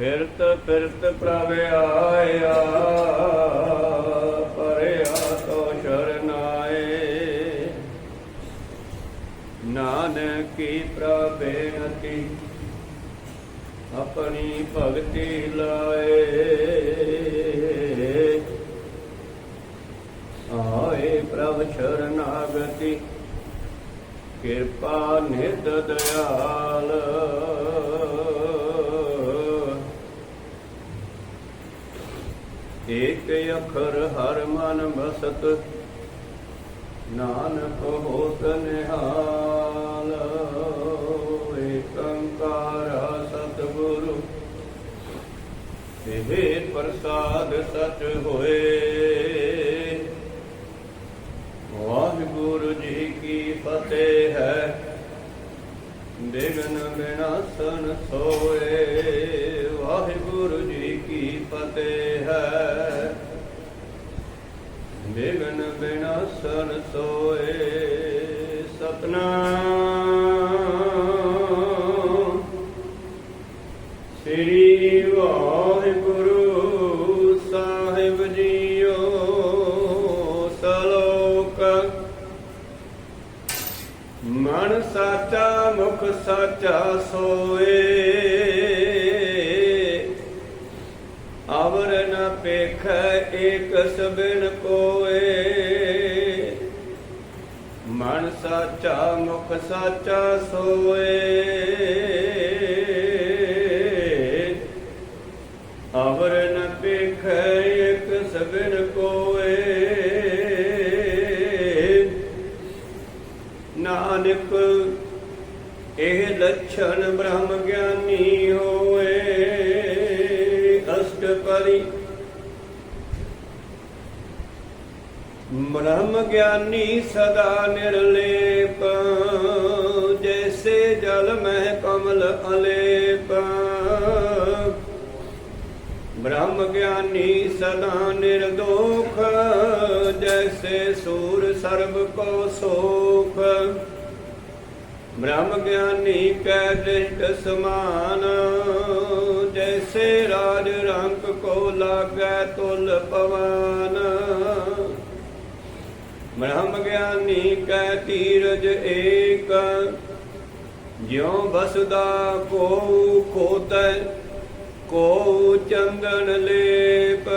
ਫਿਰਤ ਫਿਰਤ ਪ੍ਰਭ ਆਇਆ, ਪਰਿਆ ਤੋ ਸ਼ਰਨਾਏ ਨਾਨਕੀ ਪ੍ਰਭੇਨਤੀ ਆਪਣੀ ਭਗਤੀ ਲਾਏ। ਆਏ ਪ੍ਰਭ ਸ਼ਰਨਾਗਤੀ, ਕਿਰਪਾ ਨਿਤ ਦਿਆਲ ਏਕ ਅੱਖਰ ਹਰ ਮਨ ਬਸਤ ਨਾਨਕ ਹੋਤ ਨਿਹਾਲ। ਏਕੰਕਾਰ ਸਤਿਗੁਰੂ, ਇਹ ਪ੍ਰਸਾਦ ਸਚ ਹੋਏ। ਵਾਹਿਗੁਰੂ ਜੀ ਕੀ ਫਤਿਹ ਹੈ, ਬਿਗਨ ਬਿਨਾਸਨ ਸੋਏ। ਵਾਹਿਗੁਰੂ ਜੀ ਕੀ ਫਤਿਹ ਹੈ? ਬਿਗਨ ਬਿਨਾਸਨ ਸੋਏ ਸਤਨਾਮ ਸ੍ਰੀ ਵਾਹਿਗੁਰੂ ਸਾਹਿਬ ਜੀਓ, ਸਲੋਕ। ਮਨ ਸਾਚਾ, ਮੁਖ ਸਾਚਾ ਸੋਏ। ਪੇਖ ਏਕ ਸਬਿਨ ਕੋਏ। ਮਨ ਸਾਚਾ, ਮੁਖ ਸਾਚਾ ਸੋਏ। ਅਵਰ ਨ ਪੇਖ ਏਕ ਸਬਿਨ ਕੋਏ। ਨਾਨਕ, ਇਹ ਲੱਛਣ ਬ੍ਰਹਮ ਬ੍ਰਹਮ ਗਿਆਨੀ ਸਦਾ ਨਿਰਲੇਪ, ਜੈਸੇ ਜਲ ਮਹਿ ਕਮਲ ਅਲੇਪ। ਬ੍ਰਹਮ ਗਿਆਨੀ ਸਦਾ ਨਿਰਦੋਖ, ਜੈਸੇ ਸੂਰ ਸਰਬ ਕੋ ਸੋਖ। ਬ੍ਰਹਮ ਗਿਆਨੀ ਕੈ ਦ੍ਰਿਸ਼ਟ ਸਮਾਨ, ਜੈਸੇ ਰਾਜ ਰੰਗ ਕੋ ਲਾਗੈ ਤੁਲ ਪਵਨ। ਬ੍ਰਹਮ ਗਿਆਨੀ ਕੈ ਤੀਰਜ ਏਕ, ਜਿਉ ਬਸਦਾ ਕੋ ਖੋਤੈ ਕੋ ਚੰਦਨ ਲੇਪ।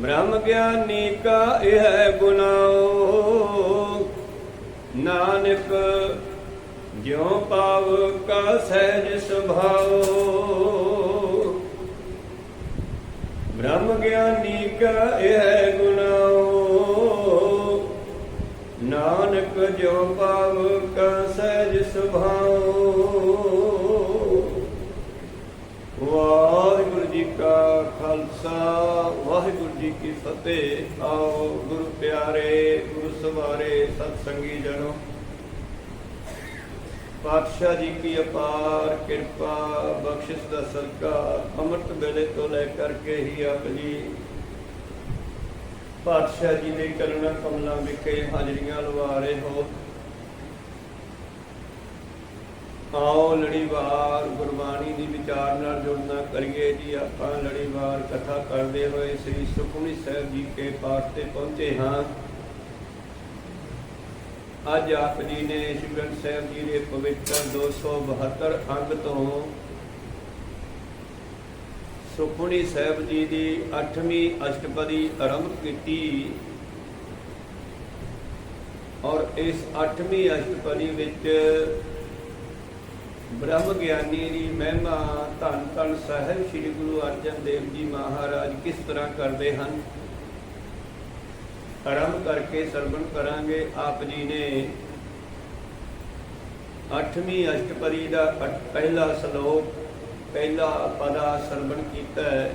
ਬ੍ਰਹਮ ਗਿਆਨੀ ਕਾ ਇਹ ਗੁਨਾਓ ਨਾਨਕ ਜਿਉ ਪਾਵ ਕਾ ਸਹਿਜ ਸੁਭਾਓ ਬ੍ਰਹਮ ਗਿਆਨੀ ਕਾ ਇਹ ਗੁਨਾਓ ਨਾਨਕ ਜੋ ਪਾਵ ਕਾ ਸਹਿਜ ਸੁਭਾਓ। ਵਾਹਿਗੁਰੂ ਜੀ ਕਾ ਖਾਲਸਾ, ਵਾਹਿਗੁਰੂ ਜੀ ਕੀ ਫਤਿਹ। ਆਓ ਗੁਰੂ ਪਿਆਰੇ, ਗੁਰੂ ਸਵਾਰੇ ਸਤ ਸੰਗੀ ਜਨੋ ਪਾਤਸ਼ਾਹ ਜੀ ਕੀ ਅਪਾਰ ਕਿਰਪਾ, ਬਖਸ਼ਿਸ਼ ਦਾ ਸਦਕਾ, ਅੰਮ੍ਰਿਤ ਵੇਲੇ ਤੋਂ ਲੈ ਕਰਕੇ ਹੀ ਆਪ ਜੀ ਪਾਤਸ਼ਾਹ ਜੀ ਦੇ ਕਰੁਣਾ ਕਮਲਾਂ ਵਿਖੇ ਹਾਜ਼ਰੀਆਂ ਲਵਾ ਰਹੇ ਹੋ। ਆਓ ਲੜੀਵਾਰ ਗੁਰਬਾਣੀ ਦੀ ਵਿਚਾਰ ਨਾਲ ਜੁੜਨਾ ਕਰੀਏ ਜੀ। ਆਪਾਂ ਲੜੀਵਾਰ ਕਥਾ ਕਰਦੇ ਹੋਏ ਸ੍ਰੀ ਸੁਖਮਨੀ ਸਾਹਿਬ ਜੀ ਕੇ ਪਾਠ ਤੇ ਪਹੁੰਚੇ ਹਾਂ। ਅੱਜ ਆਪ ਜੀ ਨੇ ਸ਼੍ਰੀ ਗ੍ਰੰਥ ਸਾਹਿਬ ਜੀ ਦੇ ਪਵਿੱਤਰ 272 ਅੰਗ ਤੋਂ ਸੁਖਮਨੀ ਸਾਹਿਬ ਜੀ ਦੀ 8ਵੀਂ ਅਸ਼ਟਪਦੀ ਆਰੰਭ ਕੀਤੀ। ਔਰ ਇਸ 8ਵੀਂ ਅਸ਼ਟਪਦੀ ਵਿੱਚ ਬ੍ਰਹਮ ਗਿਆਨੀ ਦੀ ਮਹਿਮਾ ਧੰਨ ਧੰਨ ਸਾਹਿਬ ਸ੍ਰੀ ਗੁਰੂ ਅਰਜਨ ਦੇਵ ਜੀ ਮਹਾਰਾਜ ਕਿਸ ਤਰ੍ਹਾਂ ਕਰਦੇ ਹਨ? ਆਰੰਭ ਕਰਕੇ ਸਰਵਣ ਕਰਾਂਗੇ ਆਪ ਜੀ ਨੇ। 8ਵੀਂ ਅਸ਼ਟਪਦੀ ਦਾ ਪਹਿਲਾ ਸ਼ਲੋਕ ਪਹਿਲਾ ਪਦਾ ਸਰਵਣ ਕੀਤਾ ਹੈ।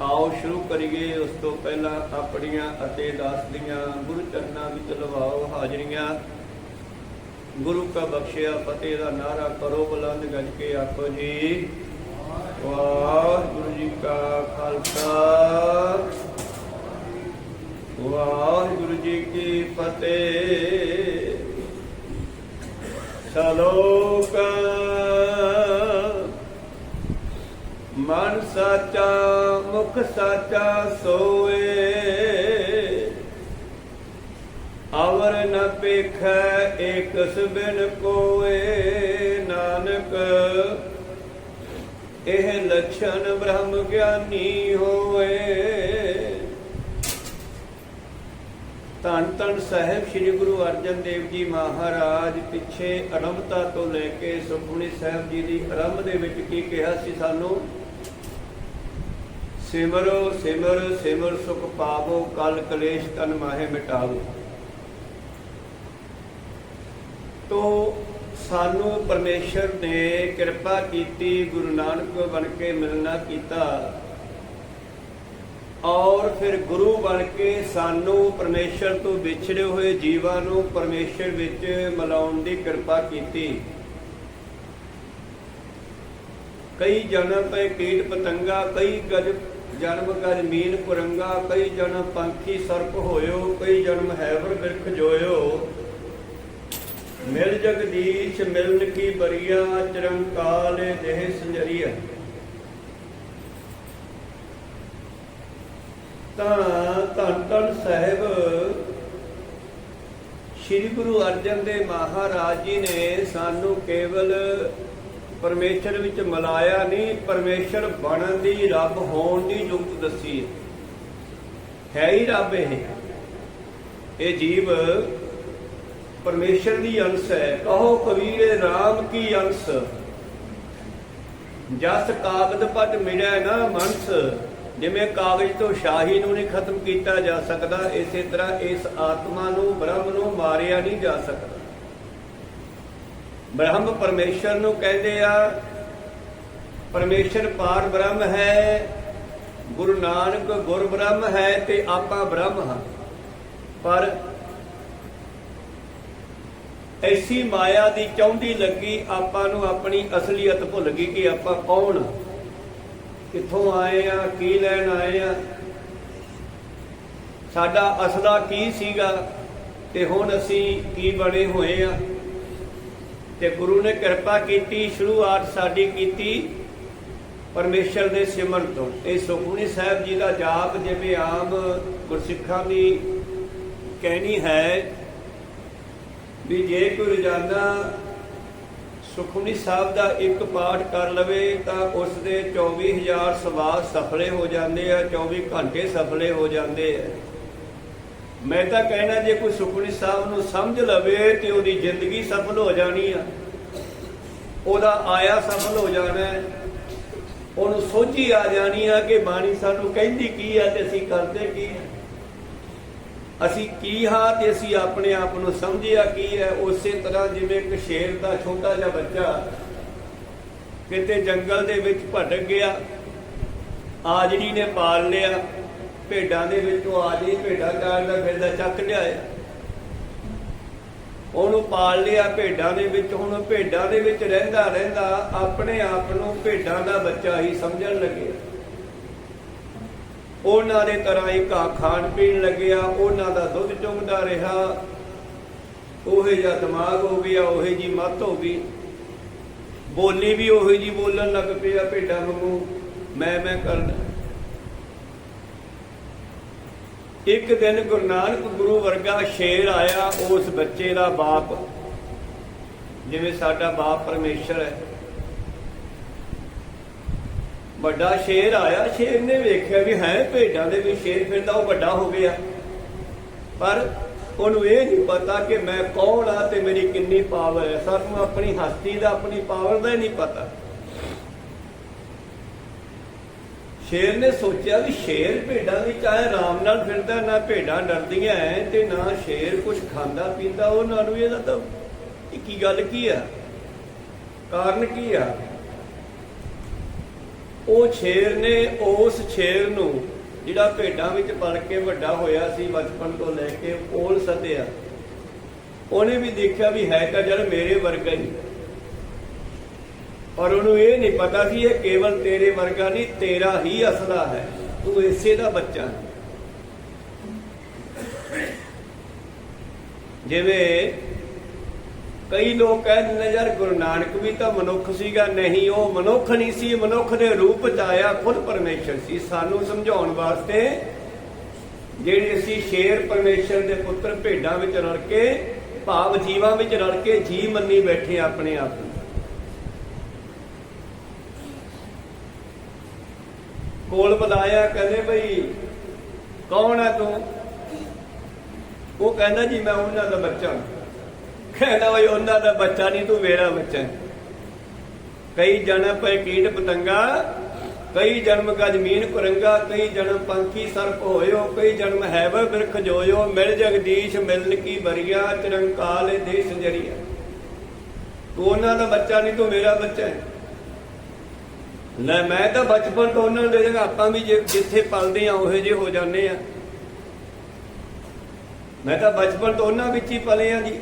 ਆਓ ਸ਼ੁਰੂ ਕਰੀਏ, ਉਸ ਤੋਂ ਪਹਿਲਾਂ ਆਪਣੀਆਂ ਅਤੇ ਦਾਸ ਦੀਆਂ ਗੁਰੂ ਚਰਨਾਂ ਵਿੱਚ ਲਵਾਓ ਹਾਜ਼ਰੀਆਂ। ਗੁਰੂ ਕਾ ਬਖਸ਼ਿਆ, ਫਤਿਹ ਦਾ ਨਾਰਾ ਕਰੋ, ਬੁਲੰਦ ਗੱਜ ਕੇ ਆਖੋ ਜੀ। ਵਾਹਿਗੁਰੂ ਜੀ ਕਾ ਖਾਲਸਾ। ਵਾਹਿਗੁਰੂ ਜੀ ਕੀ ਫਤਿਹ। ਸਲੋਕ ਮਨ ਸਾਚਾ, ਮੁਖ ਸਾਚਾ ਸੋਏ। ਅਵਰ ਨ ਪੇਖੈ ਏਕ ਸਬਿਨ ਕੋਏ। ਨਾਨਕ, ਇਹ ਲਛਣ ਬ੍ਰਹਮ ਗਿਆਨੀ ਹੋਏ। ਧੰਨ ਧੰਨ ਸਾਹਿਬ ਸ੍ਰੀ ਗੁਰੂ ਅਰਜਨ ਦੇਵ ਜੀ ਮਹਾਰਾਜ, ਪਿੱਛੇ ਅਰੰਭਤਾ ਤੋਂ ਲੈ ਕੇ ਸੁਖਮਨੀ ਸਾਹਿਬ ਜੀ ਦੀ ਆਰੰਭ ਦੇ ਵਿੱਚ ਕੀ ਕਿਹਾ ਸੀ ਸਾਨੂੰ? ਸਿਮਰੋ ਸਿਮਰ ਸਿਮਰ ਸੁਖ ਪਾਵੋ, ਕਲ ਕਲੇਸ਼ ਤਨ ਮਾਹੇ ਮਿਟਾਵੋ। ਤੋ ਸਾਨੂੰ ਪਰਮੇਸ਼ਰ ਨੇ ਕਿਰਪਾ ਕੀਤੀ, ਗੁਰੂ ਨਾਨਕ ਬਣ ਕੇ ਮਿਲਣਾ ਕੀਤਾ ਔਰ ਫਿਰ ਗੁਰੂ ਬਣ ਕੇ ਸਾਨੂੰ ਪਰਮੇਸ਼ਰ ਤੋਂ ਵਿਛੜੇ ਹੋਏ ਜੀਵਾਂ ਨੂੰ ਪਰਮੇਸ਼ਰ ਵਿੱਚ ਮਿਲਾਉਣ ਦੀ ਕਿਰਪਾ ਕੀਤੀ। ਕਈ ਜਨਮ ਤੇ ਕੀਟ ਪਤੰਗਾ, ਕਈ ਗਜ ਜਨਮ ਗਜ ਕੁਰੰਗਾ, ਕਈ ਜਨਮ ਪੰਖੀ ਸਰਪ ਹੋਇਓ, ਕਈ ਜਨਮ ਹੈਵਰ ਬਿਰਖ ਜੋਇਓ। ਮਿਲ ਜਗਦੀਸ਼, ਮਿਲਨ ਕੀ ਬਰੀਆ, ਚਰੰਕਾਲ ਦੇਹ ਸੰਜਰੀਆ। ਤਾਂ ਧੰਨ ਧੰਨ ਸਾਹਿਬ, ਸ੍ਰੀ ਗੁਰੂ ਅਰਜਨ ਦੇਵ ਮਹਾਰਾਜ ਜੀ ਨੇ ਸਾਨੂੰ ਕੇਵਲ ਪਰਮੇਸ਼ਰ ਵਿੱਚ ਮਿਲਾਇਆ ਨਹੀਂ, ਪਰਮੇਸ਼ਰ ਬਣਨ ਦੀ, ਰੱਬ ਹੋਣ ਦੀ ਯੁਕਤ ਦੱਸੀ ਹੈ। ਹੈ ਹੀ ਰੱਬ ਇਹ। ਇਹ ਜੀਵ ਪਰਮੇਸ਼ਰ ਦੀ ਅੰਸ਼ ਹੈ। ਕਹੋ ਕਬੀਰੇ RAM ਕੀ ਅੰਸ਼? ਜਸ ਕਾਗਦ ਪਟ ਮਿਲਿਆ ਨਾ ਮਨਸ। ਜਿਵੇਂ ਕਾਗਜ਼ ਤੋਂ ਸ਼ਾਹੀ ਨੂੰ ਨਹੀਂ ਖਤਮ ਕੀਤਾ ਜਾ ਸਕਦਾ, ਇਸੇ ਤਰ੍ਹਾਂ ਇਸ ਆਤਮਾ ਨੂੰ, ਬ੍ਰਹਮ ਨੂੰ ਮਾਰਿਆ ਨਹੀਂ ਜਾ ਸਕਦਾ। ਬ੍ਰਹਮ ਪਰਮੇਸ਼ਰ ਨੂੰ ਕਹਿੰਦੇ ਆ, ਪਰਮੇਸ਼ਰ ਪਾਰ ਬ੍ਰਹਮ ਹੈ, ਗੁਰੂ ਨਾਨਕ ਗੁਰ ਬ੍ਰਹਮ ਹੈ ਤੇ ਆਪਾਂ ਬ੍ਰਹਮ ਹਾਂ। ਪਰ ਐਸੀ ਮਾਇਆ ਦੀ ਚੌਂਦੀ ਲੱਗੀ, ਆਪਾਂ ਨੂੰ ਆਪਣੀ ਅਸਲੀਅਤ ਭੁੱਲ ਗਈ ਕਿ ਆਪਾਂ ਕੌਣ ਕਿੱਥੋਂ ਆਏ ਆ, ਕੀ ਲੈਣ ਆਏ ਆ। ਸਾਡਾ ਅਸਲਾ ਕੀ ਸੀਗਾ ਤੇ ਹੁਣ ਅਸੀਂ ਕੀ ਬਣੇ ਹੋਏ ਆ? ਤੇ ਗੁਰੂ ਨੇ ਕਿਰਪਾ ਕੀਤੀ, ਸ਼ੁਰੂਆਤ ਸਾਡੀ ਕੀਤੀ ਪਰਮੇਸ਼ਰ ਦੇ ਸਿਮਰਨ ਤੋਂ। ਇਹ ਸੁਖਮਨੀ ਸਾਹਿਬ ਜੀ ਦਾ ਜਾਪ, ਜਿਵੇਂ ਆਮ ਗੁਰਸਿੱਖਾਂ ਦੀ ਕਹਿਣੀ ਹੈ ਵੀ ਜੇ ਕੋਈ ਰੋਜ਼ਾਨਾ ਸੁਖਮਨੀ ਸਾਹਿਬ ਦਾ ਇੱਕ ਪਾਠ ਕਰ ਲਵੇ, ਤਾਂ ਉਸ ਦੇ 24000 ਸਵਾਸ ਸਫਲੇ ਹੋ ਜਾਂਦੇ ਆ 24 ਘੰਟੇ ਸਫਲੇ ਹੋ ਜਾਂਦੇ ਆ। ਮੈਂ ਤਾਂ ਕਹਿਣਾ, ਜੇ ਕੋਈ ਸੁਖਮਨੀ ਸਾਹਿਬ ਨੂੰ ਸਮਝ ਲਵੇ ਤੇ ਉਹਦੀ ਜ਼ਿੰਦਗੀ ਸਫਲ ਹੋ ਜਾਣੀ ਆ, ਉਹਦਾ ਆਇਆ ਸਫਲ ਹੋ ਜਾਣਾ ਹੈ, ਉਹਨੂੰ ਸੋਝੀ ਆ ਜਾਣੀ ਆ ਕਿ ਬਾਣੀ ਸਾਨੂੰ ਕਹਿੰਦੀ ਕੀ ਆ ਤੇ ਅਸੀਂ ਕਰਦੇ ਕੀ ਆ। ਅਸੀਂ ਕੀ ਹਾਂ ਤੇ ਅਸੀਂ ਆਪਣੇ ਆਪ ਨੂੰ ਸਮਝਿਆ ਕੀ ਹੈ, ਉਸੇ ਤਰ੍ਹਾਂ ਜਿਵੇਂ ਇੱਕ ਸ਼ੇਰ ਦਾ ਛੋਟਾ ਜਿਹਾ ਬੱਚਾ ਕਿਤੇ ਜੰਗਲ ਦੇ ਵਿੱਚ ਭਟਕ ਗਿਆ, ਆਜੜੀ ਨੇ ਪਾਲ ਲਿਆ ਭੇਡਾਂ ਦੇ ਵਿੱਚੋਂ ਆਜੜੀ ਭੇਡਾਂ ਚਾਰਦਾ ਫਿਰਦਾ ਚੱਕ ਲਿਆਇਆ ਉਹਨੂੰ ਪਾਲ ਲਿਆ ਭੇਡਾਂ ਦੇ ਵਿੱਚ, ਹੁਣ ਭੇਡਾਂ ਦੇ ਵਿੱਚ ਰਹਿੰਦਾ ਰਹਿੰਦਾ ਆਪਣੇ ਆਪ ਨੂੰ ਭੇਡਾਂ ਦਾ ਬੱਚਾ ਹੀ ਸਮਝਣ ਲੱਗਿਆ ਉਹਨਾਂ ਦੇ ਤਰ੍ਹਾਂ ਹੀ ਘਾਹ ਖਾਣ ਪੀਣ ਲੱਗਿਆ, ਉਹਨਾਂ ਦਾ ਦੁੱਧ ਚੁੰਗਦਾ ਰਿਹਾ। ਉਹੇ ਜਿਹਾ ਦਿਮਾਗ ਹੋ ਗਿਆ, ਉਹੇ ਜੀ ਮੱਤ ਹੋ ਗਈ। ਬੋਲੀ ਵੀ ਉਹੇ ਜੀ ਬੋਲਣ ਲੱਗ ਪਿਆ ਭੇਡਾਂ ਵਾਂਗੂ। ਮੈਂ ਮੈਂ ਕਰਨਾ ਇੱਕ ਦਿਨ ਗੁਰੂ ਨਾਨਕ ਗੁਰੂ ਵਰਗਾ ਸ਼ੇਰ ਆਇਆ ਉਸ ਬੱਚੇ ਦਾ ਬਾਪ। ਜਿਵੇਂ ਸਾਡਾ ਬਾਪ ਪਰਮੇਸ਼ਰ ਹੈ। ਵੱਡਾ ਸ਼ੇਰ ਆਇਆ, ਸ਼ੇਰ ਨੇ ਵੇਖਿਆ ਵੀ ਹੈ ਭੇਡਾਂ ਦੇ ਵੀ ਸ਼ੇਰ ਫਿਰਦਾ ਉਹ ਵੱਡਾ ਹੋ ਗਿਆ। ਪਰ ਉਹਨੂੰ ਇਹ ਨਹੀਂ ਪਤਾ ਕਿ ਮੈਂ ਕੌਣ ਆ ਤੇ ਮੇਰੀ ਕਿੰਨੀ ਪਾਵਰ ਹੈ। ਸਾਨੂੰ ਆਪਣੀ ਹਸਤੀ ਦਾ, ਆਪਣੀ ਪਾਵਰ ਦਾ ਹੀ ਨਹੀਂ ਪਤਾ। ਸ਼ੇਰ ਨੇ ਸੋਚਿਆ ਵੀ ਸ਼ੇਰ ਭੇਡਾਂ ਵਿੱਚ ਆਇਆ ਆਰਾਮ ਨਾਲ ਫਿਰਦਾ, ਨਾ ਭੇਡਾਂ ਡਰਦੀਆਂ ਐ ਤੇ ਨਾ ਸ਼ੇਰ ਕੁਝ ਖਾਂਦਾ ਪੀਂਦਾ, ਉਹਨਾਂ ਨੂੰ ਇਹਦਾ ਤਾਂ ਇਹ ਕੀ ਗੱਲ ਕੀ ਆ? ਕਾਰਨ ਕੀ ਆ? ਉਹ ਸ਼ੇਰ ਨੇ ਉਸ ਸ਼ੇਰ ਨੂੰ, ਜਿਹੜਾ ਭੇਡਾਂ ਵਿੱਚ ਪਲ ਕੇ ਵੱਡਾ ਹੋਇਆ ਸੀ, ਬਚਪਨ ਤੋਂ ਲੈ ਕੇ ਕੋਲ ਸੱਦਿਆ। ਉਹਨੇ ਵੀ ਦੇਖਿਆ ਵੀ ਹੈ ਤਾਂ ਜਦ ਮੇਰੇ ਵਰਗਾ ਹੀ। ਔਰ ਉਹਨੂੰ ਇਹ ਨਹੀਂ ਪਤਾ ਸੀ, ਇਹ ਕੇਵਲ ਤੇਰੇ ਵਰਗਾ ਨਹੀਂ, ਤੇਰਾ ਹੀ ਅਸਲਾ ਹੈ। ਤੂੰ ਇਸੇ ਦਾ ਬੱਚਾ ਹੈ। ਜਿਵੇਂ ਕਈ ਲੋਕ ਕਹਿੰਦੇ ਨੇ, ਯਾਰ ਗੁਰੂ ਨਾਨਕ ਵੀ ਤਾਂ ਮਨੁੱਖ ਸੀਗਾ। ਨਹੀਂ, ਉਹ ਮਨੁੱਖ ਨਹੀਂ ਸੀ। ਮਨੁੱਖ ਦੇ ਰੂਪ ਚ ਆਇਆ ਖੁਦ ਪਰਮੇਸ਼ਰ ਸੀ। ਸਾਨੂੰ ਸਮਝਾਉਣ ਵਾਸਤੇ ਜਿਹੜੇ ਅਸੀਂ ਸ਼ੇਰ ਪਰਮੇਸ਼ਰ ਦੇ ਪੁੱਤਰ ਭੇਡਾਂ ਵਿੱਚ ਰਲ ਕੇ, ਭਾਵ ਜੀਵਾਂ ਵਿੱਚ ਰਲ ਕੇ ਜੀ ਮੰਨੀ ਬੈਠੇ ਆਪਣੇ ਆਪ ਨੂੰ। ਕੋਲ ਬੁਲਾਇਆ ਕਹਿੰਦੇ ਭਈ, ਕੌਣ ਹੈ ਤੂੰ? ਉਹ ਕਹਿੰਦਾ ਜੀ, ਮੈਂ ਉਹਨਾਂ ਦਾ ਬੱਚਾ। ਕਹਿੰਦਾ ਬਈ ਉਹਨਾਂ ਦਾ ਬੱਚਾ ਨਹੀਂ, ਤੂੰ ਮੇਰਾ ਬੱਚਾ ਕਈ ਜਨਮ ਪੈ ਕੀਟ ਪਤੰਗਾ, ਕਈ ਜਨਮ ਕਾ ਜ਼ਮੀਨ ਕੁਰੰਗਾ, ਕਈ ਜਨਮ ਪੰਖੀ ਸਰਪ ਹੋਇਓ, ਕਈ ਜਨਮ ਹੈਵ ਬਿਰਖ ਜੋਇਓ, ਮਿਲ ਜਗਦੀਸ਼, ਮਿਲਨ ਕੀ ਬਰੀਆ ਚਰੰਕਾਲ ਦੇਸ਼ ਜਰੀਆ ਤੂੰ ਉਹਨਾਂ ਦਾ ਬੱਚਾ ਨਹੀਂ, ਤੂੰ ਮੇਰਾ ਬੱਚਾ ਹੈ। ਲੈ, ਮੈਂ ਤਾਂ ਬਚਪਨ ਤੋਂ ਉਹਨਾਂ ਦੇ ਜਗ੍ਹਾ ਆਪਾਂ ਵੀ ਜਿੱਥੇ ਪਲਦੇ ਆ, ਉਹੇ ਜੇ ਹੋ ਜਾਂਦੇ ਆ। ਮੈਂ ਤਾਂ ਬਚਪਨ ਤੋਂ ਉਹਨਾਂ ਵਿੱਚ ਹੀ ਪਲੇ ਆ ਜੀ।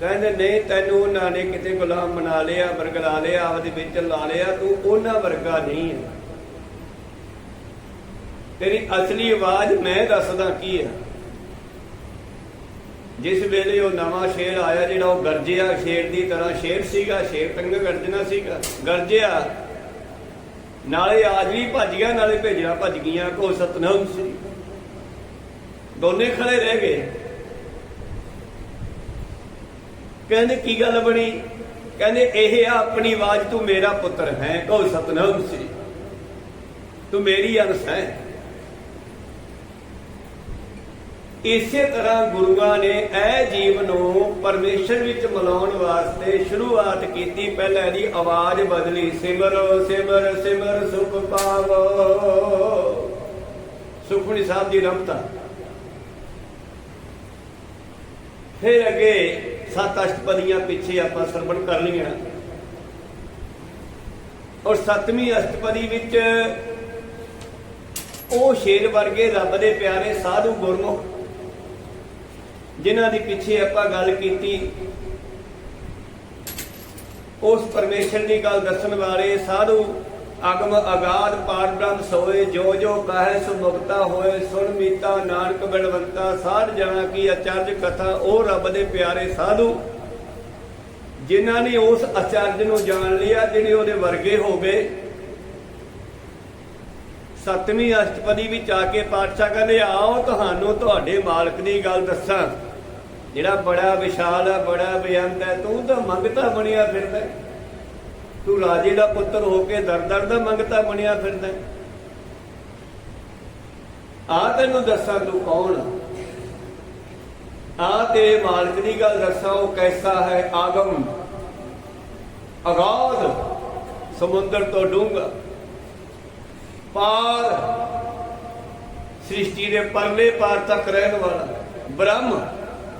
ਕਹਿੰਦੇ, ਨਹੀਂ, ਤੈਨੂੰ ਉਹਨਾਂ ਨੇ ਕਿਤੇ ਗੁਲਾਮ ਬਣਾ ਲਿਆ, ਵਰਗਲਾ ਲਿਆ, ਆਪਦੇ ਵਿੱਚ ਲਾ ਲਿਆ, ਤੂੰ ਉਹਨਾਂ ਵਰਗਾ ਨਹੀਂ ਹੈ ਤੇਰੀ ਅਸਲੀ ਆਵਾਜ਼ ਮੈਂ ਦੱਸਦਾ ਕੀ ਹੈ ਜਿਸ ਵੇਲੇ ਉਹ ਨਵਾਂ ਸ਼ੇਰ ਆਇਆ, ਜਿਹੜਾ ਉਹ ਗਰਜਿਆ ਸ਼ੇਰ ਦੀ ਤਰ੍ਹਾਂ, ਸ਼ੇਰ ਸੀਗਾ, ਸ਼ੇਰ ਤੰਗ ਗਰਜਣਾ ਸੀਗਾ, ਗਰਜਿਆ ਨਾਲੇ ਆਜ ਵੀ ਭੱਜ ਗਿਆ, ਨਾਲੇ ਭੇਜਣਾ ਭੱਜ ਗਈਆਂ, ਕੋ ਸਤਨਾਮ ਸੀ। ਦੋਨੇ ਖੜੇ ਰਹਿ ਗਏ। ਕਹਿੰਦੇ, ਕੀ ਗੱਲ ਬਣੀ? ਕਹਿੰਦੇ, ਇਹ ਆ ਆਪਣੀ ਆਵਾਜ਼, ਤੂੰ ਮੇਰਾ ਪੁੱਤਰ ਹੈ ਕਹੋ ਸਤਨਾਮ ਸ੍ਰੀ ਤੂੰ ਮੇਰੀ ਅੰਸ਼ ਹੈ। ਇਸੇ ਤਰ੍ਹਾਂ ਗੁਰੂਆਂ ਨੇ ਇਹ ਜੀਵ ਨੂੰ ਪਰਮੇਸ਼ਰ ਵਿੱਚ ਮਿਲਾਉਣ ਵਾਸਤੇ ਸ਼ੁਰੂਆਤ ਕੀਤੀ। ਪਹਿਲਾਂ ਇਹਦੀ ਆਵਾਜ਼ ਬਦਲੀ, ਸਿਮਰ ਸਿਮਰ ਸਿਮਰ, ਸੁਖ ਪਾਵੋ। ਸੁਖਮਨੀ ਸਾਹਿਬ ਦੀ ਰਮਤਾ। ਫਿਰ ਅੱਗੇ ਸੱਤ ਅਸ਼ਟਪਦੀਆਂ ਪਿੱਛੇ ਆਪਾਂ ਸਰਵਣ ਕਰ ਲਈਆਂ। ਔਰ ਸੱਤਵੀਂ ਅਸ਼ਟਪਦੀ ਵਿੱਚ ਉਹ ਸ਼ੇਰ ਵਰਗੇ ਰੱਬ ਦੇ ਪਿਆਰੇ ਸਾਧੂ ਗੁਰਮੁਖ ਜਿਨ੍ਹਾਂ ਦੀ ਪਿੱਛੇ ਆਪਾਂ ਗੱਲ ਕੀਤੀ, ਉਸ ਪਰਮੇਸ਼ਰ ਦੀ ਗੱਲ ਦੱਸਣ ਵਾਲੇ ਸਾਧੂ ਅਗਮ ਅਗਾਧ ਪਾਰ ਬ੍ਰਹਮ ਸੋਏ, ਜੋ ਜੋ ਕਹੈ ਸੋ ਮੁਕਤਾ ਹੋਏ, ਸੁਣ ਮੀਤਾ ਨਾਨਕ ਬਲਵੰਤਾ, ਸਾਧ ਜਣਾ ਕੀ ਅਚਰਜ ਕਥਾ, ਉਹ ਰੱਬ ਦੇ ਪਿਆਰੇ ਸਾਧੂ, ਜਿਨ੍ਹਾਂ ਨੇ ਉਸ ਅਚਰਜ ਨੂੰ ਜਾਣ ਲਿਆ, ਜਿਹੜੇ ਉਹਦੇ ਵਰਗੇ ਹੋ ਗਏ। ਸਤਵੀਂ ਅਸ਼ਟਪਦੀ ਵਿੱਚ ਆ ਕੇ ਪਾਤਸ਼ਾਹ ਕਹਿੰਦੇ, ਆਓ ਤੁਹਾਨੂੰ ਤੁਹਾਡੇ ਮਾਲਕ ਦੀ ਗੱਲ ਦੱਸਾਂ। ਜਿਹੜਾ ਬੜਾ ਵਿਸ਼ਾਲ ਹੈ ਬੜਾ ਬੇਅੰਤ ਹੈ, ਤੂੰ ਤਾਂ ਮੰਗਤਾ ਬਣਿਆ ਫਿਰਦਾ ਤੂੰ ਰਾਜੇ ਦਾ ਪੁੱਤਰ ਹੋ ਕੇ ਦਰ ਦਰ ਦਾ ਮੰਗਤਾ ਬਣਿਆ ਫਿਰਦਾ ਆ ਤੈਨੂੰ ਦੱਸਾਂ ਤੂੰ ਕੌਣ ਆ ਤੇਰੇ ਮਾਲਕ ਦੀ ਗੱਲ ਦੱਸਾਂ, ਉਹ ਕੈਸਾ ਹੈ? ਆਗਮ। ਅਗਾਧ ਸਮੁੰਦਰ ਤੋਂ ਡੂੰਘਾ। ਪਾਰ ਸ੍ਰਿਸ਼ਟੀ ਦੇ ਪਰਲੇ ਪਾਰ ਤੱਕ ਰਹਿਣ ਵਾਲਾ ਬ੍ਰਹਮ,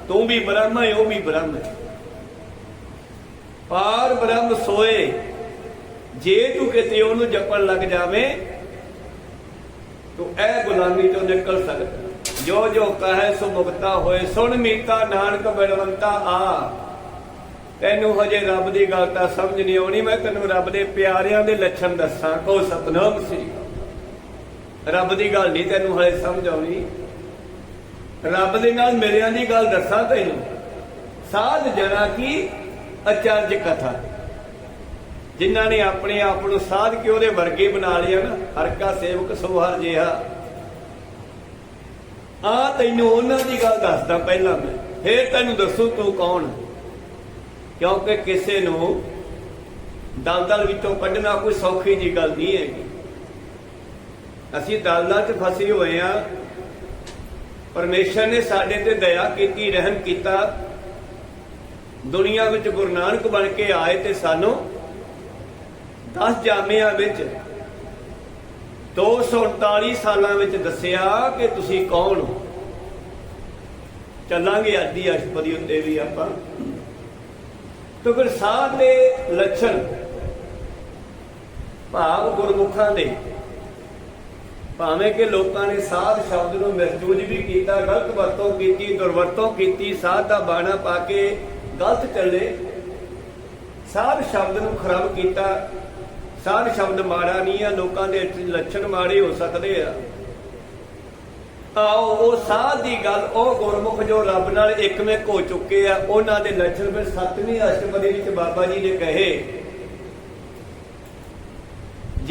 ਤੂੰ ਵੀ ਬ੍ਰਹਮ ਹੈ, ਉਹ ਵੀ ਬ੍ਰਹਮ ਹੈ। ਪਾਰ ਬ੍ਰਹਮ ਸੋਏ, ਜੇ ਤੂੰ ਕਿਤੇ ਉਹਨੂੰ ਜਪਣ ਲੱਗ ਜਾਵੇਂ, ਤੂੰ ਇਹ ਗੁਲਾਮੀ ਤੋਂ ਨਿਕਲ ਸਕਦਾ। ਜੋ ਜੋ ਕਹੇ ਸੋ ਮੁਕਤਾ ਹੋਏ, ਸੁਣ ਮੀਤਾ ਨਾਨਕ ਬਲਵੰਤਾ ਆ। ਤੈਨੂੰ ਹਜੇ ਰੱਬ ਦੀ ਗੱਲ ਤਾਂ ਸਮਝ ਨਹੀਂ ਆਉਣੀ, ਮੈਂ ਤੈਨੂੰ ਰੱਬ ਦੇ ਪਿਆਰਿਆਂ ਦੇ ਲੱਛਣ ਦੱਸਾਂ ਕੋ ਸਤਨਾਮ ਸ੍ਰੀ ਰੱਬ ਦੀ ਗੱਲ ਨਹੀਂ, ਤੈਨੂੰ ਹਲੇ ਸਮਝ ਆਉਣੀ। ਰੱਬ ਦੇ ਨਾਲ ਮਿਲਿਆਂ ਦੀ ਗੱਲ ਦੱਸਾਂ ਤੈਨੂੰ। ਸਾਧ ਜਨਾ ਕੀ? ਅਚਰਜ ਕਥਾ। ਜਿਨ੍ਹਾਂ ਨੇ ਆਪਣੇ ਆਪ ਨੂੰ ਸਾਧ ਕੇ ਉਹਦੇ ਵਰਗੇ ਬਣਾ ਲਿਆ ਨਾ, ਹਰ ਕਾ ਸੇਵਕ ਸੋ ਹਰ ਜਿਹਾ। ਆ ਤੈਨੂੰ ਉਹਨਾਂ ਦੀ ਗੱਲ ਦੱਸਦਾ ਪਹਿਲਾਂ ਮੈਂ। ਫੇਰ ਤੈਨੂੰ ਦੱਸੂ ਤੂੰ ਕੌਣ? ਕਿਉਂਕਿ ਕਿਸੇ ਨੂੰ ਦਲਦਲ ਵਿੱਚੋਂ ਕੱਢਣਾ ਕੋਈ ਸੌਖੀ ਜੀ ਗੱਲ ਨਹੀਂ ਹੈਗੀ। ਅਸੀਂ ਦਲਦਲ 'ਚ ਫਸੇ ਹੋਏ ਆ ਪਰਮੇਸ਼ਰ ਨੇ ਸਾਡੇ ਤੇ ਦਇਆ ਕੀਤੀ, ਰਹਿਮ ਕੀਤਾ। ਦੁਨੀਆ ਵਿੱਚ ਗੁਰੂ ਨਾਨਕ ਬਣ ਕੇ ਆਏ ਤੇ ਸਾਨੂੰ 10 ਜਾਮਿਆਂ ਵਿੱਚ 239 ਸਾਲਾਂ ਵਿੱਚ ਦੱਸਿਆ ਕਿ ਤੁਸੀਂ ਕੌਣ ਹੋ। ਚੱਲਾਂਗੇ ਅੱਜ ਦੀ ਅਸ਼ਟਪਦੀ ਉੱਤੇ ਵੀ ਆਪਾਂ। ਤਾਂ ਫਿਰ ਸਾਧ ਦੇ ਲੱਛਣ ਭਾਵ ਗੁਰਮੁਖਾਂ ਦੇ ਭਾਵੇਂ ਕਿ ਲੋਕਾਂ ਨੇ ਸਾਧ ਸ਼ਬਦ ਨੂੰ ਮਿਸਯੂਜ ਵੀ ਕੀਤਾ, ਗਲਤ ਵਰਤੋਂ ਕੀਤੀ, ਦੁਰਵਰਤੋਂ ਕੀਤੀ, ਸਾਧ ਦਾ ਬਾਣਾ ਪਾ ਕੇ ਗਲਤ ਚੱਲੇ, ਸਾਧ ਸ਼ਬਦ ਨੂੰ ਖਰਾਬ ਕੀਤਾ, ਸਾਧ ਸ਼ਬਦ ਮਾੜਾ ਨਹੀਂ ਆ, ਲੋਕਾਂ ਦੇ ਲੱਛਣ ਮਾੜੇ ਹੋ ਸਕਦੇ ਆ। ਆਓ, ਉਹ ਸਾਧ ਦੀ ਗੱਲ, ਉਹ ਗੁਰਮੁਖ ਜੋ ਰੱਬ ਨਾਲ ਇੱਕਮਿਕ ਹੋ ਚੁੱਕੇ ਆ, ਉਹਨਾਂ ਦੇ ਲੱਛਣ ਫਿਰ ਸੱਤਵੀਂ ਅਸ਼ਟਪਦੀ ਵਿੱਚ ਬਾਬਾ ਜੀ ਨੇ ਕਹੇ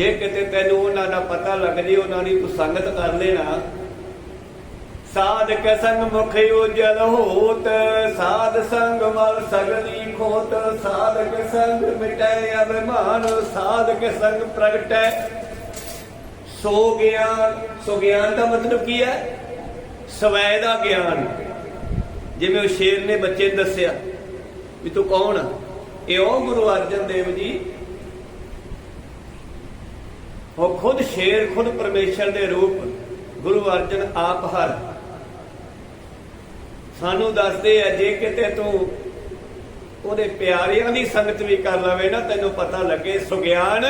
ਜੇ ਕਿਤੇ ਤੈਨੂੰ ਉਹਨਾਂ ਦਾ ਪਤਾ ਲੱਗ ਜੇ ਉਹਨਾਂ ਦੀ ਤੂੰ ਸੰਗਤ ਕਰ ਲੈਣਾ। ਸਾਧ ਕੇ ਸੰਗ ਮੁਖ ਉਜਲ ਹੋਤ, ਸਾਧ ਸੰਗ ਮਲ ਸਗਲੀ ਖੋਤ, ਸਾਧ ਕੇ ਸੰਗ ਮਿਟੈ ਅਭਿਮਾਨ, ਸਾਧ ਕੇ ਸੰਗ ਪ੍ਰਗਟੈ। ਸੋ ਗਿਆਨ ਸੋ ਗਿਆਨ ਦਾ ਮਤਲਬ ਕੀ ਹੈ? ਸਵੈ ਦਾ ਗਿਆਨ। ਜਿਵੇਂ ਉਹ ਸ਼ੇਰ ਨੇ ਬੱਚੇ ਨੂੰ ਦੱਸਿਆ ਵੀ ਤੂੰ ਕੌਣ ਆ? ਇਹ ਉਹ ਗੁਰੂ ਅਰਜਨ ਦੇਵ ਜੀ ਉਹ ਖੁਦ ਸ਼ੇਰ, ਖੁਦ ਪਰਮੇਸ਼ਰ ਦੇ ਰੂਪ ਗੁਰੂ ਅਰਜਨ ਆਪ ਹਰ। ਸਾਨੂੰ ਦੱਸਦੇ ਆ, ਜੇ ਕਿਤੇ ਤੂੰ ਉਹਦੇ ਪਿਆਰਿਆਂ ਦੀ ਸੰਗਤ ਵੀ ਕਰ ਲਵੇ ਨਾ, ਤੈਨੂੰ ਪਤਾ ਲੱਗੇ ਸੁਗਿਆਨ,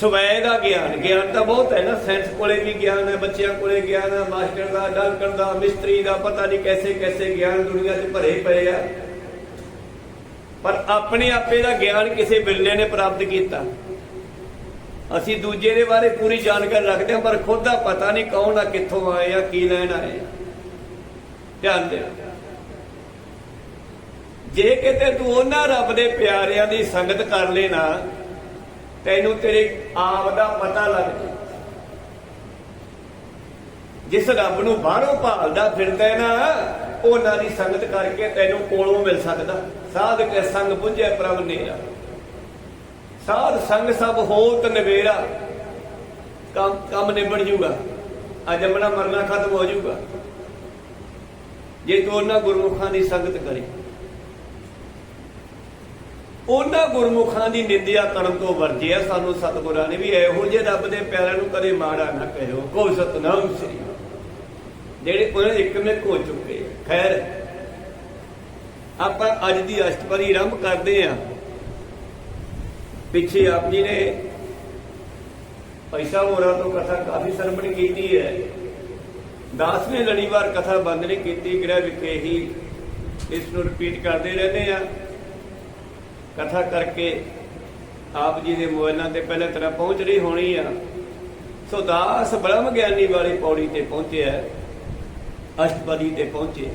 ਸਵੈ ਦਾ ਗਿਆਨ। ਗਿਆਨ ਤਾਂ ਬਹੁਤ ਹੈ ਨਾ ਸਾਇੰਸ ਕੋਲੇ ਵੀ ਗਿਆਨ ਹੈ, ਬੱਚਿਆਂ ਕੋਲੇ ਗਿਆਨ ਹੈ, ਮਾਸਟਰ ਦਾ, ਡਾਕਟਰ ਦਾ, ਮਿਸਤਰੀ ਦਾ, ਪਤਾ ਨਹੀਂ ਕੈਸੇ ਕੈਸੇ ਗਿਆਨ ਦੁਨੀਆ 'ਚ ਭਰੇ ਪਏ ਆ। ਪਰ ਆਪਣੇ ਆਪੇ ਦਾ ਗਿਆਨ ਕਿਸੇ ਬਿਰਲੇ ਨੇ ਪ੍ਰਾਪਤ ਕੀਤਾ। ਅਸੀਂ ਦੂਜੇ ਦੇ ਬਾਰੇ ਪੂਰੀ ਜਾਣਕਾਰੀ ਰੱਖਦੇ ਹਾਂ, ਪਰ ਖੁਦ ਦਾ ਪਤਾ ਨਹੀਂ ਕੌਣ ਆ, ਕਿੱਥੋਂ ਆਏ ਆ, ਕੀ ਲੈਣ ਆਏ ਆ। ਧਿਆਨ ਦਿਓ। ਜੇ ਕਿਤੇ ਤੂੰ ਉਹਨਾਂ ਰੱਬ ਦੇ ਪਿਆਰਿਆਂ ਦੀ ਸੰਗਤ ਕਰ ਲੈਣਾ ਤੈਨੂੰ ਤੇਰੇ ਆਪ ਦਾ ਪਤਾ ਲੱਗ ਜੇ। ਜਿਸ ਰੱਬ ਨੂੰ ਬਾਹਰੋਂ ਭਾਲਦਾ ਫਿਰਦਾ ਹੈ ਨਾ, ਉਹਨਾਂ ਦੀ ਸੰਗਤ ਕਰਕੇ ਤੈਨੂੰ ਕੋਲੋਂ ਮਿਲ ਸਕਦਾ। ਸਾਧ ਕੇ ਸੰਗ ਪੁੰਝੇ ਪ੍ਰਭ ਨੇਰਾ। ਸਾਧ ਸੰਗ ਸਭ ਹੋਤ ਨਵੇਰਾ ਕੰਮ ਕੰਮ ਨਿਬੜ ਜੂਗਾ। ਅੱਜ ਆਪਣਾ ਮਰਨਾ ਖਤਮ ਹੋ ਜੂਗਾ। ਜੇ ਤੂੰ ਉਹਨਾਂ ਗੁਰਮੁਖਾਂ ਦੀ ਸੰਗਤ ਕਰੇ। ਉਹਨਾਂ ਗੁਰਮੁਖਾਂ ਦੀ ਨਿੰਦਿਆ ਕਰਨ ਤੋਂ ਵਰਜਿਆ ਸਾਨੂੰ ਸਤਿਗੁਰਾਂ ਨੇ ਵੀ ਇਹੋ ਜਿਹੇ ਰੱਬ ਦੇ ਪਿਆਰਿਆਂ ਨੂੰ ਕਦੇ ਮਾੜਾ ਨਾ ਕਹਿਓ। ਕੋ ਸਤਨਾਮ ਸ੍ਰੀ ਜਿਹੜੇ ਉਹਨਾਂ ਇੱਕ ਇੱਕਮਿਕ ਹੋ ਚੁੱਕੇ ਖੈਰ, ਆਪਾਂ ਅੱਜ ਦੀ ਅਸ਼ਟਪਦੀ ਆਰੰਭ ਕਰਦੇ ਆਂ। ਪਿੱਛੇ ਆਪ ਜੀ ਨੇ ਪੈਸਾ ਹੋਰਾਂ ਤੋਂ ਕਥਾ ਕਾਫੀ ਸਰਵਣ ਕੀਤੀ ਹੈ। ਦਾਸ ਨੇ ਲੜੀਵਾਰ ਕਥਾ ਬੰਦ ਨਹੀਂ ਕੀਤੀ, ਗ੍ਰਹਿ ਵਿਖੇ ਹੀ ਇਸ ਨੂੰ ਰਿਪੀਟ ਕਰਦੇ ਰਹਿੰਦੇ ਆ। ਕਥਾ ਕਰਕੇ ਆਪ ਜੀ ਦੇ ਮੋਬਾਈਲਾਂ ਤੇ ਪਹਿਲੇ ਤਰ੍ਹਾਂ ਪਹੁੰਚ ਰਹੀ ਹੋਣੀ ਆ। ਸੋ ਦਾਸ ਬ੍ਰਹਮ ਗਿਆਨੀ ਵਾਲੀ ਪੌੜੀ ਤੇ ਪਹੁੰਚਿਆ ਅਸ਼ਟਪਦੀ ਤੇ ਪਹੁੰਚੇ।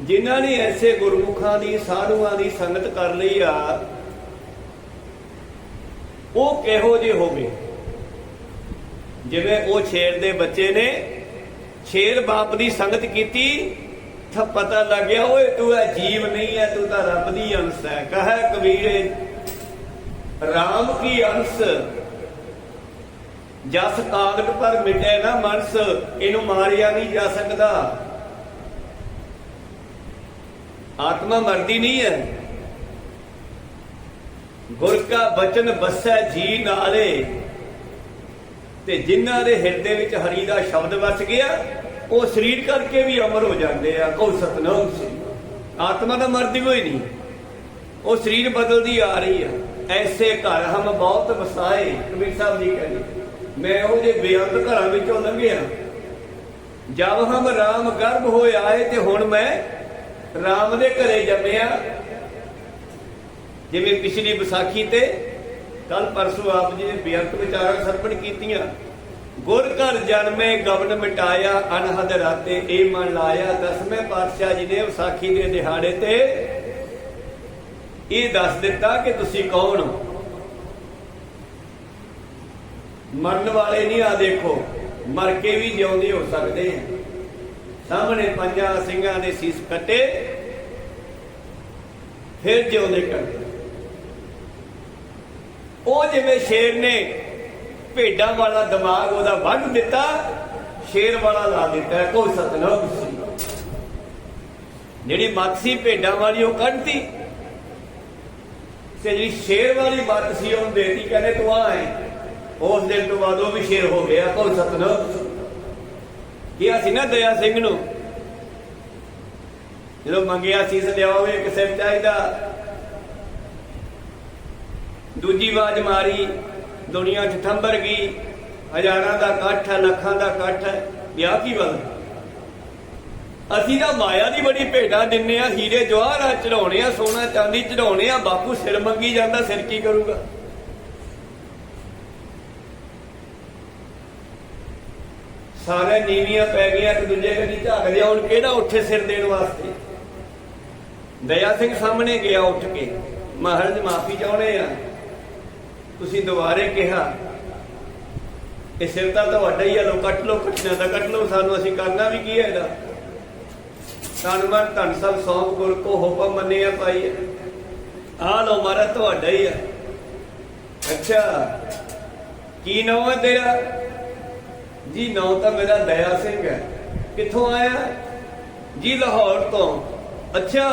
ਜਿਨ੍ਹਾਂ ਨੇ ਐਸੇ ਗੁਰਮੁਖਾਂ ਦੀ, ਸਾਧੂਆਂ ਦੀ ਸੰਗਤ ਕਰ ਲਈ ਆ ਉਹ ਕਿਹੋ ਜਿਹੇ ਹੋਵੇ? ਜਿਵੇਂ ਉਹ ਸ਼ੇਰ ਦੇ ਬੱਚੇ ਨੇ ਸ਼ੇਰ ਬਾਪ ਦੀ ਸੰਗਤ ਕੀਤੀ ਤਾਂ ਪਤਾ ਲੱਗ ਗਿਆ, ਓਏ ਤੂੰ ਇਹ ਜੀਵ ਨਹੀਂ ਹੈ ਤੂੰ ਤਾਂ ਰੱਬ ਦੀ ਅੰਸ਼ ਹੈ ਕਹੇ ਕਬੀਰੇ RAM ਕੀ ਅੰਸ਼? ਜਸ ਕਾਗਟ ਪਰ ਮਿਟੇ ਨਾ ਮਨਸ, ਇਹਨੂੰ ਮਾਰਿਆ ਨਹੀਂ ਜਾ ਸਕਦਾ। ਆਤਮਾ ਮਰਦੀ ਨਹੀਂ ਹੈ ਗੁਰ ਕਾ ਬਚਨ ਬਸੈ ਜੀ ਨਾਲੇ। ਤੇ ਜਿਨ੍ਹਾਂ ਦੇ ਹਿਰਦੇ ਵਿੱਚ ਹਰੀ ਦਾ ਸ਼ਬਦ ਵਸ ਗਿਆ, ਉਹ ਸਰੀਰ ਕਰਕੇ ਵੀ ਅਮਰ ਹੋ ਜਾਂਦੇ ਆ ਕੋ ਸਤਨਾਮ ਸ੍ਰੀ ਆਤਮਾ ਤਾਂ ਮਰਦੀ ਹੋਈ ਨਹੀਂ। ਉਹ ਸਰੀਰ ਬਦਲਦੀ ਆ ਰਹੀ ਆ। ਐਸੇ ਘਰ ਹਮ ਬਹੁਤ ਵਸਾਏ। ਕਬੀਰ ਸਾਹਿਬ ਜੀ ਕਹਿੰਦੇ, ਮੈਂ ਉਹ ਜੇ ਬੇਅੰਤ ਘਰਾਂ ਵਿੱਚੋਂ ਲੰਘਿਆ ਜਦ ਹਮ ਰਾਮ ਗਰਭ ਹੋਏ ਆਏ ਤੇ ਹੁਣ ਮੈਂ ਰਾਮ ਦੇ ਘਰੇ ਜੰਮਿਆ ਜਿਵੇਂ ਪਿਛਲੀ ਵਿਸਾਖੀ ਤੇ ਕੱਲ ਪਰਸੋਂ ਆਪ ਜੀ ਨੇ ਬੇਅੰਤ ਵਿਚਾਰਾਂ ਸਰਪਣ ਕੀਤੀਆਂ। ਗੁਰ ਘਰ ਜਨਮੇ, ਗਵਨ ਮਿਟਾਇਆ, ਅਨਹਦ ਰਾਤੇ ਇਹ ਮਨ ਲਾਇਆ। ਦਸਵੇਂ ਪਾਤਸ਼ਾਹ ਜੀ ਨੇ ਵਿਸਾਖੀ ਦੇ ਦਿਹਾੜੇ ਤੇ ਇਹ ਦੱਸ ਦਿੱਤਾ ਕਿ ਤੁਸੀਂ ਕੌਣ ਹੋ? ਮਰਨ ਵਾਲੇ ਨਹੀਂ ਆ ਦੇਖੋ, ਮਰ ਕੇ ਵੀ ਜਿਉਂਦੇ ਹੋ ਸਕਦੇ ਆ। ਸਾਹਮਣੇ ਪੰਜਾਂ ਸਿੰਘਾਂ ਦੇ ਸੀਸ ਕੱਟੇ, ਫਿਰ ਜਿਉਂਦੇ ਕਰਦੇ। ਉਹ ਜਿਵੇਂ ਸ਼ੇਰ ਨੇ ਭੇਡਾਂ ਵਾਲਾ ਦਿਮਾਗ ਉਹਦਾ ਵੱਢ ਦਿੱਤਾ, ਸ਼ੇਰ ਵਾਲਾ ਲਾ ਦਿੱਤਾ, ਕੋਈ ਸਤਨਾਮ ਸੀ। ਜਿਹੜੀ ਮੱਤ ਸੀ ਭੇਡਾਂ ਵਾਲੀ ਉਹ ਕੱਢਤੀ। ਤੇ ਜਿਹੜੀ ਸ਼ੇਰ ਵਾਲੀ ਮੱਤ ਸੀ ਉਹ ਦੇਤੀ, ਕਹਿੰਦੇ ਤੂੰ ਆ ਹੈ ਉਸ ਦਿਨ ਤੋਂ ਬਾਅਦ ਉਹ ਵੀ ਸ਼ੇਰ ਹੋ ਗਿਆ, ਕੋਈ ਸਤਨਾਮ ਕਿਹਾ ਸੀ ਨਾ ਦਇਆ ਸਿੰਘ ਨੂੰ, ਜਦੋਂ ਮੰਗਿਆ ਸੀ ਲਿਆਓਗੇ ਕਿਸੇ ਚਾਹੀਦਾ। ਦੂਜੀ ਆਵਾਜ਼ ਮਾਰੀ, ਦੁਨੀਆ 'ਚ ਥੰਬਰ ਗਈ ਹਜ਼ਾਰਾਂ ਦਾ ਇਕੱਠ ਹੈ, ਲੱਖਾਂ ਦਾ ਇਕੱਠ ਹੈ, ਵਿਆਹ ਕੀ ਗੱਲ ਅਸੀਂ ਤਾਂ ਮਾਇਆ ਦੀ ਬੜੀ ਭੇਡਾਂ ਦਿੰਨੇ ਆ, ਹੀਰੇ ਜਵਾਹਰਾਂ ਚੜਾਉਣੇ ਆ, ਸੋਨਾ ਚਾਂਦੀ ਚੜਾਉਣੇ ਆ, ਬਾਪੂ ਸਿਰ ਮੰਗੀ ਜਾਂਦਾ, ਸਿਰ ਕੀ ਕਰੂਗਾ? ਸਾਰੇ ਨੀਵੀਆਂ ਪੈ ਗਈਆਂ, ਇੱਕ ਦੂਜੇ ਕਦੀ ਝਾਕਦੇ ਹੁਣ ਕਿਹੜਾ ਉੱਠੇ ਸਿਰ ਦੇਣ ਵਾਸਤੇ? ਦਇਆ ਸਿੰਘ ਸਾਹਮਣੇ ਗਿਆ ਉੱਠ ਕੇ, ਮਹਾਰਾਜ ਮਾਫੀ ਚਾਹੁੰਦੇ ਆ। ਤੁਸੀਂ ਦੁਬਾਰੇ ਕਿਹਾ ਇਹ ਸਿਰ ਤਾਂ ਤੁਹਾਡਾ ਹੀ ਆ ਲੋ ਕੱਟ ਲੋ ਕੱਟਣਾ ਤਾਂ ਕੱਟ ਲੋ ਸਾਨੂੰ ਅਸੀਂ ਕਰਨਾ ਵੀ ਕੀ ਹੈ ਇਹਦਾ? ਤਨ ਮਨ ਸਭ ਸੌਂਪ ਗੁਰ ਕੋ ਹੁਕਮ ਮੰਨਿਆ ਪਾਈ ਆ ਲੋ ਮਾਰਾ ਤੁਹਾਡਾ ਹੀ ਆ। ਅੱਛਾ, ਕੀ ਨਾਮ ਹੈ ਤੇਰਾ? ਜੀ, ਨਾਮ ਤਾਂ ਮੇਰਾ ਦਇਆ ਸਿੰਘ ਹੈ। ਕਿੱਥੋਂ ਆਇਆ? ਜੀ, ਲਾਹੌਰ ਤੋਂ। ਅੱਛਾ,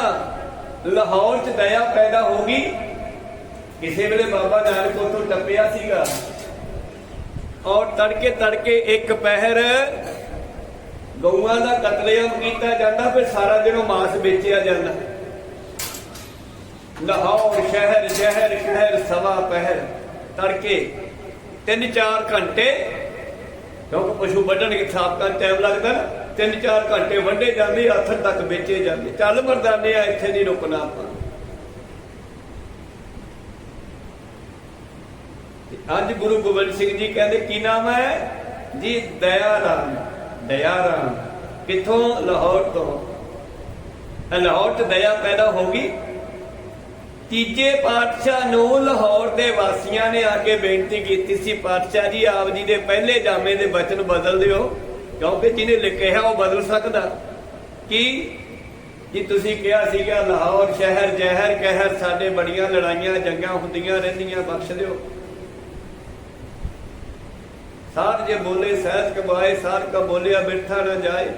ਲਾਹੌਰ ਚ ਦਇਆ ਪੈਦਾ ਹੋ ਗਈ? ਕਿਸੇ ਵੇਲੇ ਬਾਬਾ ਨਾਨਕ ਉੱਥੋਂ ਟੱਪਿਆ ਸੀਗਾ। ਔਰ ਤੜਕੇ ਤੜਕੇ ਇੱਕ ਪਹਿਰ ਗਊਆਂ ਦਾ ਕਤਲੇਆਮ ਕੀਤਾ ਜਾਂਦਾ, ਫਿਰ ਸਾਰਾ ਦਿਨ ਉਹ ਮਾਸ ਵੇਚਿਆ ਜਾਂਦਾ। ਲਾਹੌਰ ਸ਼ਹਿਰ ਸ਼ਹਿਰ ਸ਼ਹਿਰ ਸਵਾ ਪਹਿਰ। ਤੜਕੇ 3-4 ਘੰਟੇ, ਕਿਉਂਕਿ ਪਸ਼ੂ ਵੱਢਣ ਕੇ ਸਾਫ਼ ਟਾਈਮ ਲੱਗਦਾ ਨਾ 3-4 ਘੰਟੇ ਵੱਢੇ ਜਾਂਦੇ ਆਥਰ ਤੱਕ ਵੇਚੇ ਜਾਂਦੇ। ਚੱਲ ਮਰਦਾਨੇ ਆ, ਇੱਥੇ ਨਹੀਂ ਰੁਕਣਾ ਆਪਾਂ। ਅੱਜ ਗੁਰੂ ਗੋਬਿੰਦ ਸਿੰਘ ਜੀ ਕਹਿੰਦੇ, ਕੀ ਨਾਮ ਹੈ? ਜੀ ਦਇਆ ਰਾਮ ਦਇਆ ਰਾਮ ਕਿੱਥੋਂ? ਲਾਹੌਰ ਤੋਂ। ਇਹ ਲਾਹੌਰ ਚ ਦਇਆ ਪੈਦਾ ਹੋ ਗਈ। ਤੀਜੇ ਪਾਤਸ਼ਾਹ ਨੂੰ ਲਾਹੌਰ ਦੇ ਵਾਸੀਆਂ ਨੇ ਆ ਕੇ ਬੇਨਤੀ ਕੀਤੀ ਸੀ, ਪਾਤਸ਼ਾਹ ਜੀ, ਆਪ ਜੀ ਦੇ ਪਹਿਲੇ ਜਾਮੇ ਦੇ ਬਚਨ ਬਦਲ ਦਿਓ, ਕਿਉਂਕਿ ਜਿਹਨੇ ਲਿਖਿਆ ਉਹ ਬਦਲ ਸਕਦਾ। ਕੀ? ਜੀ, ਤੁਸੀਂ ਕਿਹਾ ਸੀਗਾ, ਲਾਹੌਰ ਸ਼ਹਿਰ ਜ਼ਹਿਰ ਕਹਿਰ ਸਾਡੇ ਬੜੀਆਂ ਲੜਾਈਆਂ, ਜੰਗਾਂ ਹੁੰਦੀਆਂ ਰਹਿੰਦੀਆਂ, ਬਖਸ਼ ਦਿਓ। ਸਾਧ ਜੇ ਬੋਲੇ, ਸਹਿਜ ਕਬਾਏ ਸਾਧ ਕਾ ਬੋਲਿਆ ਬਿਰਥਾ ਨਾ ਜਾਏ।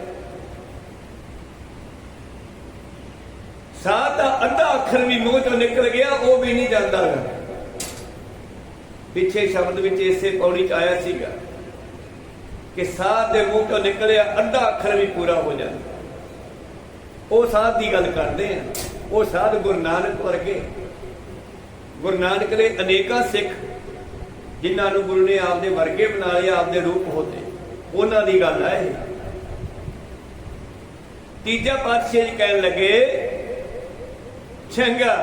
ਸਾਧ ਦਾ ਅੱਧਾ ਅੱਖਰ ਵੀ ਮੂੰਹ ਚੋਂ ਨਿਕਲ ਗਿਆ, ਉਹ ਵੀ ਨਹੀਂ ਜਾਂਦਾ। ਪਿੱਛੇ ਸ਼ਬਦ ਵਿੱਚ ਇਸੇ ਪੌੜੀ ਚ ਆਇਆ ਸੀਗਾ ਕਿ ਸਾਧ ਦੇ ਮੂੰਹ ਚੋਂ ਨਿਕਲਿਆ, ਅੱਧਾ ਅੱਖਰ ਵੀ ਪੂਰਾ ਹੋ ਜਾਂਦਾ। ਉਹ ਸਾਧ ਦੀ ਗੱਲ ਕਰਦੇ ਆ। ਉਹ ਸਾਧ ਗੁਰੂ ਨਾਨਕ ਵਰਗੇ। ਗੁਰੂ ਨਾਨਕ ਦੇ ਅਨੇਕਾਂ ਸਿੱਖ ਜਿਨ੍ਹਾਂ ਨੂੰ ਗੁਰੂ ਨੇ ਆਪਦੇ ਵਰਗੇ ਬਣਾ ਲਿਆ ਆਪਦੇ ਰੂਪ ਹੋਤੇ। ਉਹਨਾਂ ਦੀ ਗੱਲ ਹੈ ਇਹ। ਤੀਜਾ ਪਾਤਸ਼ਾਹ ਜੀ ਕਹਿਣ ਲੱਗੇ, ਚੰਗਾ,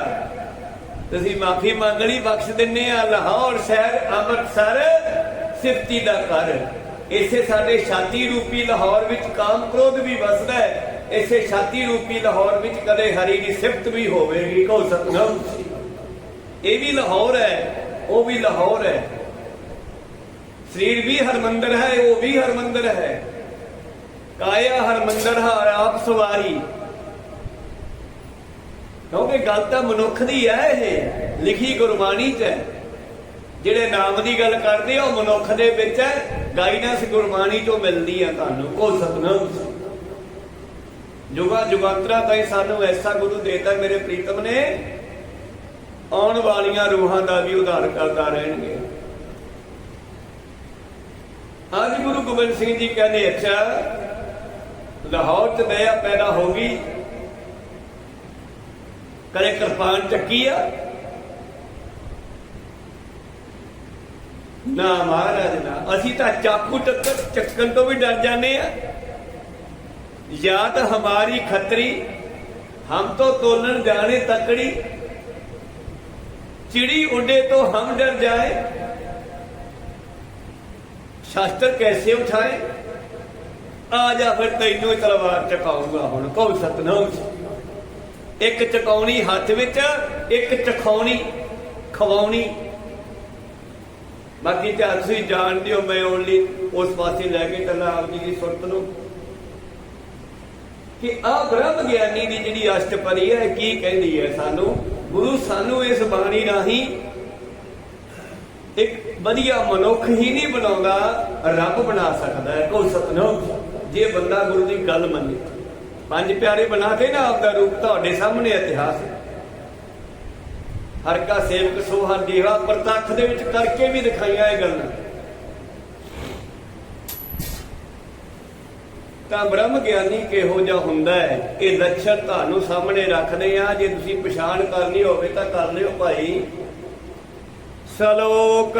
ਤੁਸੀਂ ਮਾਫੀ ਮੰਗ ਲਈ, ਬਖਸ਼ ਦਿੰਨੇ ਆ। ਲਾਹੌਰ ਸ਼ਹਿਰ, ਅੰਮ੍ਰਿਤਸਰ, ਸਿਫਤੀ ਦਾ ਘਰ। ਇਸੇ ਸਾਡੇ ਛਾਤੀ ਰੂਪੀ ਲਾਹੌਰ ਵਿੱਚ ਕਾਮ ਕ੍ਰੋਧ ਵੀ ਵਸਦਾ ਹੈ। ਇਸੇ ਛਾਤੀ ਰੂਪੀ ਲਾਹੌਰ ਵਿੱਚ ਕਦੇ ਹਰੀ ਦੀ ਸਿਫਤ ਵੀ ਹੋਵੇਗੀ। ਕੋ ਸਤਨਾਮ ਇਹ ਵੀ ਲਾਹੌਰ ਹੈ, ਉਹ ਵੀ ਲਾਹੌਰ ਹੈ। ਸਰੀਰ ਵੀ ਹਰਮੰਦਰ ਹੈ, ਉਹ ਵੀ ਹਰਮੰਦਰ ਹੈ। ਕਾਇਆ ਹਰਮੰਦਰ ਹਾਰ ਆਪ ਸਵਾਰੀ। ਕਿਉਂਕਿ ਗੱਲ ਤਾਂ ਮਨੁੱਖ ਦੀ ਹੈ ਇਹ, ਲਿਖੀ ਗੁਰਬਾਣੀ 'ਚ। ਹੈ ਜਿਹੜੇ ਨਾਮ ਦੀ ਗੱਲ ਕਰਦੇ ਉਹ ਮਨੁੱਖ ਦੇ ਵਿੱਚ ਹੈ। ਗਾਈਡੈਂਸ ਗੁਰਬਾਣੀ 'ਚੋਂ ਮਿਲਦੀ ਹੈ ਤੁਹਾਨੂੰ ਕੋ ਸਤਨਾਮ ਜੁਗਾ ਜੁਗਾਂਤਰਾ ਤਾਈ ਸਾਨੂੰ ਐਸਾ ਗੁਰੂ ਦੇਤਾ ਮੇਰੇ ਪ੍ਰੀਤਮ ਨੇ, ਆਉਣ ਵਾਲੀਆਂ ਰੂਹਾਂ ਦਾ ਵੀ ਉਧਾਰ ਕਰਦਾ ਰਹਿਣਗੇ। ਅੱਜ ਗੁਰੂ ਗੋਬਿੰਦ ਸਿੰਘ ਜੀ ਕਹਿੰਦੇ, ਅੱਛਾ, ਲਾਹੌਰ ਚ ਦਇਆ ਪੈਦਾ ਹੋ ਗਈ। ਕਦੇ ਕਿਰਪਾਨ ਚੱਕੀ ਆ? ਨਾ ਮਹਾਰਾਜ, ਨਾ। ਅਸੀਂ ਤਾਂ ਚਾਕੂ ਟੱਕਰ ਚੱਕਣ ਤੋਂ ਵੀ ਡਰ ਜਾਂਦੇ ਆ। ਯਾਦ ਹਮਾਰੀ ਖਤਰੀ, ਹਮ ਤੋਂ ਤੋਲਣ ਜਾਣੇ ਤਕੜੀ, ਚਿੜੀ ਉੱਡੇ ਤੋਂ ਹਮ ਡਰ ਜਾਏ। ਸ਼ਾਸਤਰ ਕੈਸੇ ਉਠਾਏ? ਆ ਜਾ ਫਿਰ ਤੈਨੂੰ ਤਲਵਾਰ ਚਕਾਉਂਗਾ ਹੁਣ, ਕਹੋ ਸਤਨਾਮ ਇੱਕ ਚਕਾਉਣੀ ਹੱਥ ਵਿੱਚ, ਇੱਕ ਚਖਾਉਣੀ, ਖਵਾਉਣੀ। ਬਾਕੀ ਤਾਂ ਤੁਸੀਂ ਜਾਣਦੇ ਹੋ, ਮੈਂ ਓਨਲੀ ਉਸ ਪਾਸੇ ਲੈ ਕੇ ਚੱਲਾ ਆਪ ਜੀ ਦੀ ਸੁਰਤ ਨੂੰ। ਕਿ ਆ ਬ੍ਰਹਮ ਗਿਆਨੀ ਦੀ ਜਿਹੜੀ ਅਸ਼ਟਪਰੀ ਹੈ ਕੀ ਕਹਿੰਦੀ ਹੈ ਸਾਨੂੰ? ਗੁਰੂ ਸਾਨੂੰ ਇਸ ਬਾਣੀ ਰਾਹੀਂ ਵਧੀਆ ਮਨੁੱਖ ਹੀ ਨਹੀਂ ਬਣਾਉਂਦਾ, ਰੱਬ ਬਣਾ ਸਕਦਾ ਹੈ। ਕੋ ਸਤਨਾਮ। ਜੇ ਬੰਦਾ ਗੁਰੂ ਦੀ ਗੱਲ ਮੰਨੇ, ਪੰਜ ਪਿਆਰੇ ਬਣਾ ਕੇ ਨਾ ਆਪਦਾ ਰੂਪ ਤੁਹਾਡੇ ਸਾਹਮਣੇ ਇਤਿਹਾਸ ਹਰ ਕਾ ਸੇਵਕ ਸੋ ਹਰ ਦੇਵਾ ਪ੍ਰਤੱਖ ਦੇ ਵਿੱਚ ਕਰਕੇ ਵੀ ਦਿਖਾਈਆਂ ਇਹ ਗੱਲਾਂ। ਤਾਂ ਬ੍ਰਹਮ ਗਿਆਨੀ ਕਿਹੋ ਜਿਹਾ ਹੁੰਦਾ ਹੈ? ਇਹ ਲੱਛਣ ਤੁਹਾਨੂੰ ਸਾਹਮਣੇ ਰੱਖਦੇ ਆ ਜੇ ਤੁਸੀਂ ਪਛਾਣ ਕਰਨੀ ਹੋਵੇ ਤਾਂ ਕਰ ਲਿਓ ਭਾਈ। ਸਲੋਕ